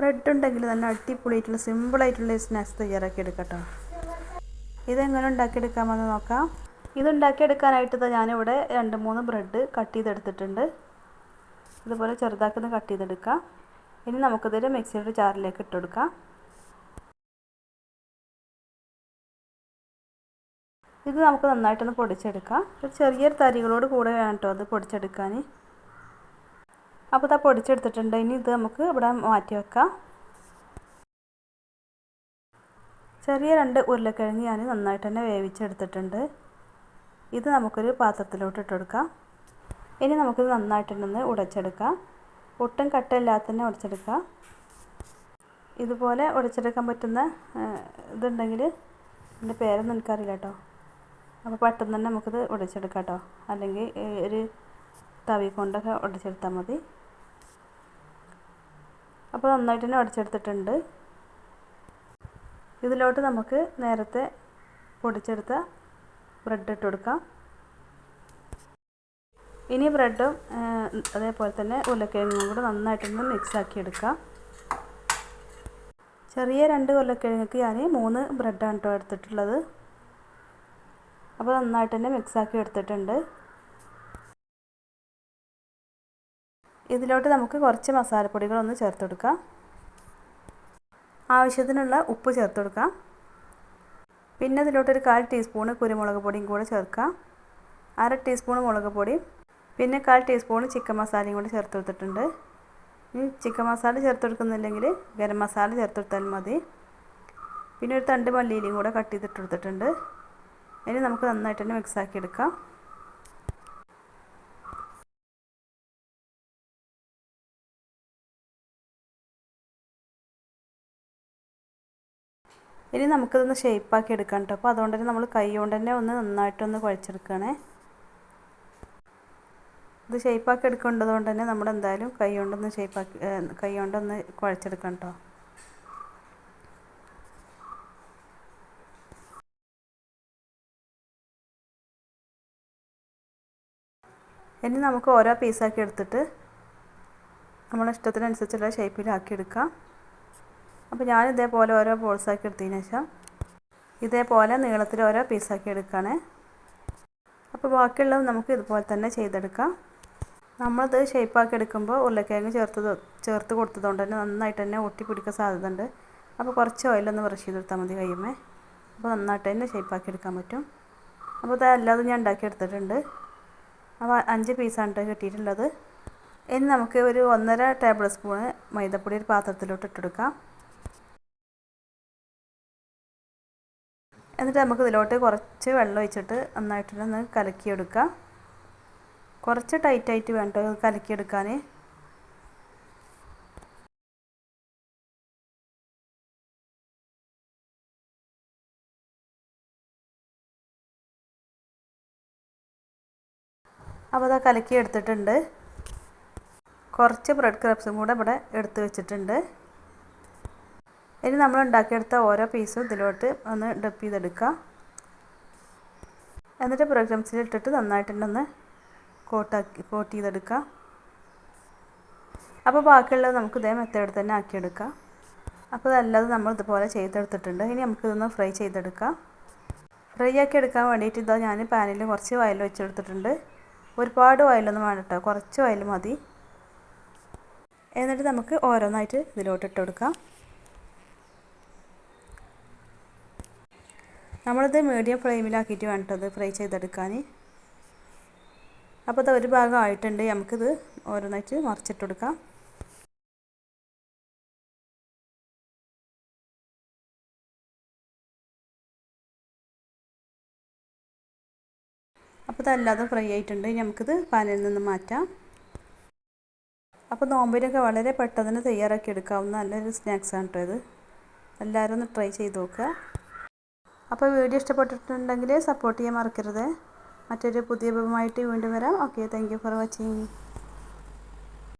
Bread ഉണ്ടെങ്കിൽ നല്ല അടിപൊളിയായിട്ടുള്ള സിമ്പിളായിട്ടുള്ള സ്നാക്സ് തയ്യാറാക്കി എടുക്കട്ടോ. ഇതെങ്ങനെ ഉണ്ടാക്കിയെടുക്കാമെന്ന് നോക്കാം. ഇത് ഉണ്ടാക്കിയെടുക്കാനായിട്ട് ഞാനിവിടെ രണ്ട് മൂന്ന് ബ്രെഡ് കട്ട് ചെയ്തെടുത്തിട്ടുണ്ട്. ഇതുപോലെ ചെറുതാക്കി കട്ട് ചെയ്തെടുക്കാം. ഇനി നമുക്കിതൊരു മിക്സിയുടെ ജാറിലേക്ക് ഇട്ട് കൊടുക്കാം. ഇത് നമുക്ക് നന്നായിട്ടൊന്ന് പൊടിച്ചെടുക്കാം. ഒരു ചെറിയൊരു തരികളോട് കൂടെ വേണം കേട്ടോ അത് പൊടിച്ചെടുക്കാൻ. അപ്പോൾ ഇതാ പൊടിച്ചെടുത്തിട്ടുണ്ട്. ഇനി ഇത് നമുക്ക് ഇവിടെ മാറ്റി വെക്കാം. ചെറിയ രണ്ട് ഉരുളക്കിഴങ്ങ് ഞാൻ നന്നായിട്ട് തന്നെ വേവിച്ചെടുത്തിട്ടുണ്ട്. ഇത് നമുക്കൊരു പാത്രത്തിലോട്ട് ഇട്ടെടുക്കാം ഇനി നമുക്കിത് നന്നായിട്ടുണ്ടെന്ന് ഉടച്ചെടുക്കാം. ഒട്ടും കട്ടയില്ലാതെ തന്നെ ഉടച്ചെടുക്കാം. ഇതുപോലെ ഉടച്ചെടുക്കാൻ പറ്റുന്ന ഇതുണ്ടെങ്കിൽ എന്റെ പേരൊന്നും എനിക്കറിയില്ല കേട്ടോ. അപ്പോൾ പെട്ടെന്ന് തന്നെ നമുക്കിത് ഉടച്ചെടുക്കാം കേട്ടോ. അല്ലെങ്കിൽ ഒരു തവി കൊണ്ടൊക്കെ ഉടച്ചെടുത്താൽ മതി. അപ്പോൾ നന്നായിട്ട് തന്നെ ഉടച്ചെടുത്തിട്ടുണ്ട് ഇതിലോട്ട് നമുക്ക് നേരത്തെ പൊടിച്ചെടുത്ത ബ്രെഡ് ഇട്ട് കൊടുക്കാം. ഇനി ബ്രെഡും അതേപോലെ തന്നെ ഉരുളക്കിഴങ്ങും കൂടെ നന്നായിട്ടൊന്ന് മിക്സ് ആക്കി എടുക്കാം. ചെറിയ രണ്ട് ഉരുളക്കിഴങ്ങക്ക് ഞാൻ മൂന്ന് ബ്രെഡാണ് കേട്ടോ എടുത്തിട്ടുള്ളത്. അപ്പോൾ നന്നായിട്ട് തന്നെ മിക്സാക്കി എടുത്തിട്ടുണ്ട്. ഇതിലോട്ട് നമുക്ക് കുറച്ച് മസാലപ്പൊടികളൊന്ന് ചേർത്ത് കൊടുക്കാം. ആവശ്യത്തിനുള്ള ഉപ്പ് ചേർത്ത് കൊടുക്കാം. പിന്നെ ഇതിലോട്ടൊരു കാൽ ടീസ്പൂൺ കുരുമുളക് പൊടിയും കൂടെ ചേർക്കാം. അര ടീസ്പൂൺ മുളക് പൊടിയും പിന്നെ കാൽ ടീസ്പൂൺ ചിക്കൻ മസാലയും കൂടെ ചേർത്ത് കൊടുത്തിട്ടുണ്ട്. ഇനി ചിക്കൻ മസാല ചേർത്ത് കൊടുക്കുന്നില്ലെങ്കിൽ ഗരം മസാല ചേർത്ത് കൊടുത്താൽ മതി. പിന്നെ ഒരു തണ്ട് മല്ലിയിലും കൂടെ കട്ട് ചെയ്തിട്ട് കൊടുത്തിട്ടുണ്ട്. ഇനി നമുക്ക് നന്നായിട്ട് തന്നെ മിക്സാക്കി എടുക്കാം. ഇനി നമുക്കിതൊന്ന് ഷേപ്പാക്കി എടുക്കാം കേട്ടോ അപ്പോൾ അതുകൊണ്ട് തന്നെ നമ്മൾ കൈ കൊണ്ട് തന്നെ ഒന്ന് നന്നായിട്ടൊന്ന് കുഴച്ചെടുക്കണേ. ഇത് ഷേപ്പാക്കി എടുക്കേണ്ടത് കൊണ്ട് തന്നെ നമ്മൾ എന്തായാലും കൈ കൊണ്ടൊന്ന് ഷേപ്പാക്കി കൈ കൊണ്ടൊന്ന് കുഴച്ചെടുക്കാം കേട്ടോ ഇനി നമുക്ക് ഓരോ പീസാക്കി എടുത്തിട്ട് നമ്മുടെ ഇഷ്ടത്തിനനുസരിച്ചുള്ള ഷേപ്പിലാക്കി എടുക്കാം. അപ്പോൾ ഞാൻ ഇതേപോലെ ഓരോ ബോൾസാക്കി എടുത്തതിന് ശേഷം ഇതേപോലെ നീളത്തിൽ ഓരോ പീസാക്കി എടുക്കുകയാണ് അപ്പോൾ ബാക്കിയുള്ളത് നമുക്ക് ഇതുപോലെ തന്നെ ചെയ്തെടുക്കാം. നമ്മളത് ഷേപ്പാക്കി എടുക്കുമ്പോൾ ഉരുളക്കിഴങ്ങ് ചേർത്ത് ചേർത്ത് കൊടുത്തതുകൊണ്ട് തന്നെ നന്നായിട്ട് തന്നെ ഒട്ടി പിടിക്കാൻ സാധ്യത ഉണ്ട് അപ്പോൾ കുറച്ച് ഓയിലൊന്ന് ബ്രഷ് ചെയ്തെടുത്താൽ മതി കഴിയുമേ അപ്പോൾ നന്നായിട്ട് തന്നെ ഷേപ്പാക്കി എടുക്കാൻ പറ്റും. അപ്പോൾ ഇത് അല്ലാതെ ഞാൻ ഉണ്ടാക്കി എടുത്തിട്ടുണ്ട്. അപ്പോൾ അഞ്ച് പീസാണ് കേട്ടോ കിട്ടിയിട്ടുള്ളത്. ഇനി നമുക്ക് ഒരു ഒന്നര ടേബിൾ സ്പൂണ് മൈദപ്പൊടി ഒരു പാത്രത്തിലോട്ട് ഇട്ടെടുക്കാം എന്നിട്ട് നമുക്ക് ഇതിലോട്ട് കുറച്ച് വെള്ളം ഒഴിച്ചിട്ട് നന്നായിട്ടൊന്ന് കലക്കിയെടുക്കാം. കുറച്ച് ടൈറ്റായിട്ട് വേണ്ട കലക്കിയെടുക്കാൻ. അപ്പോൾ അതാ കലക്കി എടുത്തിട്ടുണ്ട് കുറച്ച് ബ്രെഡ് ക്രബ്സും കൂടെ ഇവിടെ എടുത്ത് വെച്ചിട്ടുണ്ട്. ഇനി നമ്മൾ ഉണ്ടാക്കിയെടുത്ത ഓരോ പീസും ഇതിലോട്ട് ഒന്ന് ഡപ്പ് ചെയ്തെടുക്കുക. എന്നിട്ട് ബ്രെഡ് ക്രംസിൽ ഇട്ടിട്ട് നന്നായിട്ടുണ്ടൊന്ന് കോട്ടാക്കി കോട്ട് ചെയ്തെടുക്കുക. അപ്പോൾ ബാക്കിയുള്ളത് നമുക്ക് ഇതേ മെത്തേഡ് തന്നെ ആക്കിയെടുക്കാം. അപ്പോൾ അതല്ലാതെ നമ്മൾ ഇതുപോലെ ചെയ്തെടുത്തിട്ടുണ്ട്. ഇനി നമുക്കിതൊന്ന് ഫ്രൈ ചെയ്തെടുക്കാം. ഫ്രൈ ആക്കി എടുക്കാൻ വേണ്ടിയിട്ട് ഇതാ ഞാൻ പാനിൽ കുറച്ച് ഓയിൽ വെച്ചെടുത്തിട്ടുണ്ട്. ഒരുപാട് ഓയിലൊന്നും വേണ്ട കേട്ടോ കുറച്ച് ഓയിൽ മതി. എന്നിട്ട് നമുക്ക് ഓരോന്നായിട്ട് ഇതിലോട്ട് ഇട്ട് നമ്മളിത് മീഡിയം ഫ്ലെയിമിലാക്കിയിട്ട് വേണ്ടത് ഫ്രൈ ചെയ്തെടുക്കാൻ. അപ്പോൾ ഇത് ഒരു ഭാഗം ആയിട്ടുണ്ട്. നമുക്കിത് ഓരോന്നായിട്ട് മറിച്ചിട്ട് കൊടുക്കാം. അപ്പോൾ ഇതല്ലാതെ ഫ്രൈ ആയിട്ടുണ്ട്. നമുക്കിത് പാനിൽ നിന്ന് മാറ്റാം. അപ്പോൾ നോമ്പിനൊക്കെ വളരെ പെട്ടെന്ന് തയ്യാറാക്കി എടുക്കാവുന്ന നല്ലൊരു സ്നാക്സാണ് കേട്ടോ ഇത്. എല്ലാവരും ഒന്ന് ട്രൈ ചെയ്ത് നോക്കുക. അപ്പോൾ വീഡിയോ ഇഷ്ടപ്പെട്ടിട്ടുണ്ടെങ്കിൽ സപ്പോർട്ട് ചെയ്യാൻ മറക്കരുത്. മറ്റൊരു പുതിയ വിഭവമായിട്ട് വീണ്ടും വരാം. Okay thank for watching